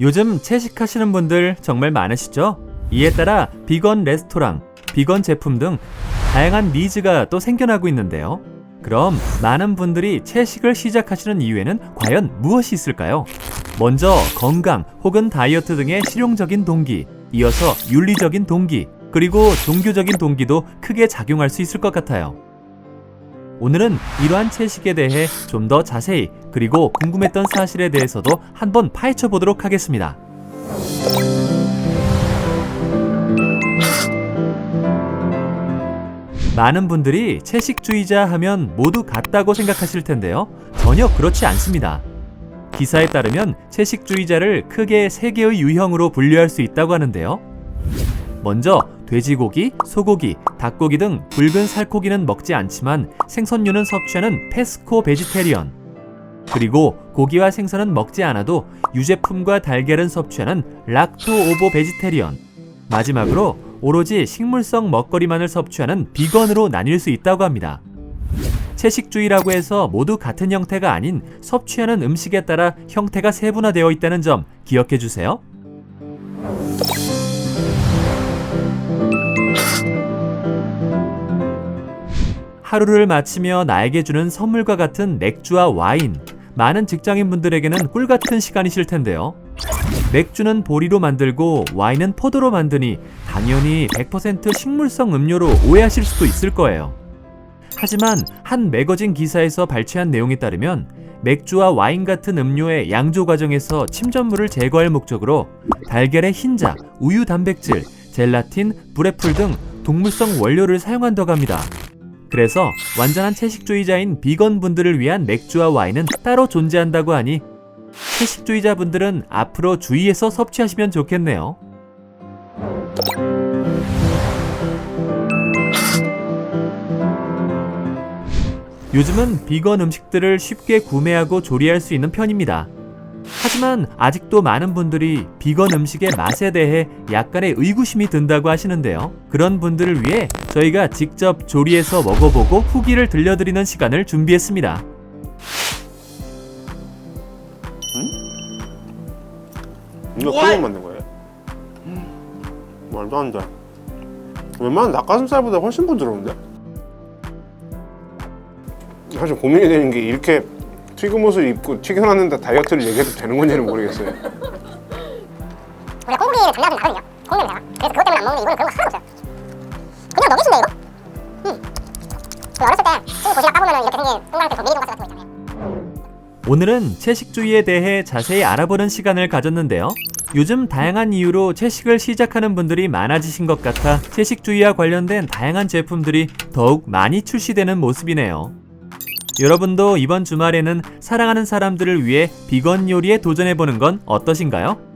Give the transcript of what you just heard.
요즘 채식하시는 분들 정말 많으시죠? 이에 따라 비건 레스토랑, 비건 제품 등 다양한 니즈가 또 생겨나고 있는데요. 그럼 많은 분들이 채식을 시작하시는 이유에는 과연 무엇이 있을까요? 먼저 건강 혹은 다이어트 등의 실용적인 동기, 이어서 윤리적인 동기, 그리고 종교적인 동기도 크게 작용할 수 있을 것 같아요. 오늘은 이러한 채식에 대해 좀 더 자세히 그리고 궁금했던 사실에 대해서도 한번 파헤쳐 보도록 하겠습니다. 많은 분들이 채식주의자 하면 모두 같다고 생각하실 텐데요. 전혀 그렇지 않습니다. 기사에 따르면 채식주의자를 크게 세 개의 유형으로 분류할 수 있다고 하는데요. 먼저 돼지고기, 소고기, 닭고기 등 붉은 살코기는 먹지 않지만 생선류는 섭취하는 페스코 베지테리언. 그리고 고기와 생선은 먹지 않아도 유제품과 달걀은 섭취하는 락토 오보 베지테리언. 마지막으로 오로지 식물성 먹거리만을 섭취하는 비건으로 나뉠 수 있다고 합니다. 채식주의라고 해서 모두 같은 형태가 아닌 섭취하는 음식에 따라 형태가 세분화되어 있다는 점 기억해 주세요. 하루를 마치며 나에게 주는 선물과 같은 맥주와 와인. 많은 직장인분들에게는 꿀 같은 시간이실 텐데요. 맥주는 보리로 만들고 와인은 포도로 만드니 당연히 100% 식물성 음료로 오해하실 수도 있을 거예요. 하지만 한 매거진 기사에서 발췌한 내용에 따르면 맥주와 와인 같은 음료의 양조 과정에서 침전물을 제거할 목적으로 달걀의 흰자, 우유 단백질, 젤라틴, 브레풀 등 동물성 원료를 사용한다고 합니다. 그래서 완전한 채식주의자인 비건 분들을 위한 맥주와 와인은 따로 존재한다고 하니 채식주의자 분들은 앞으로 주의해서 섭취하시면 좋겠네요. 요즘은 비건 음식들을 쉽게 구매하고 조리할 수 있는 편입니다. 하지만 아직도 많은 분들이 비건 음식의 맛에 대해 약간의 의구심이 든다고 하시는데요. 그런 분들을 위해 저희가 직접 조리해서 먹어보고 후기를 들려드리는 시간을 준비했습니다. 이거 그냥 만든 거예요? 말도 안 돼. 웬만한 닭가슴살보다 훨씬 부드러운데? 사실 고민이 되는 게 이렇게 튀김옷을 입고 튀겨놨는데 다이어트를 얘기해도 되는 건지는 모르겠어요. 우리가 콩고기를 장난 좀 나거든요. 콩 냄새가. 그래서 그것 때문에 안 먹는데 이거는 그런 거 하나도 없어요. 그냥 너겟인데 이거? 응. 그 어렸을 때 친구 도시락 까보면 이렇게 생긴 동그랗게 그 메이동 같은 거 있잖아요. 오늘은 채식주의에 대해 자세히 알아보는 시간을 가졌는데요. 요즘 다양한 이유로 채식을 시작하는 분들이 많아지신 것 같아 채식주의와 관련된 다양한 제품들이 더욱 많이 출시되는 모습이네요. 여러분도 이번 주말에는 사랑하는 사람들을 위해 비건 요리에 도전해보는 건 어떠신가요?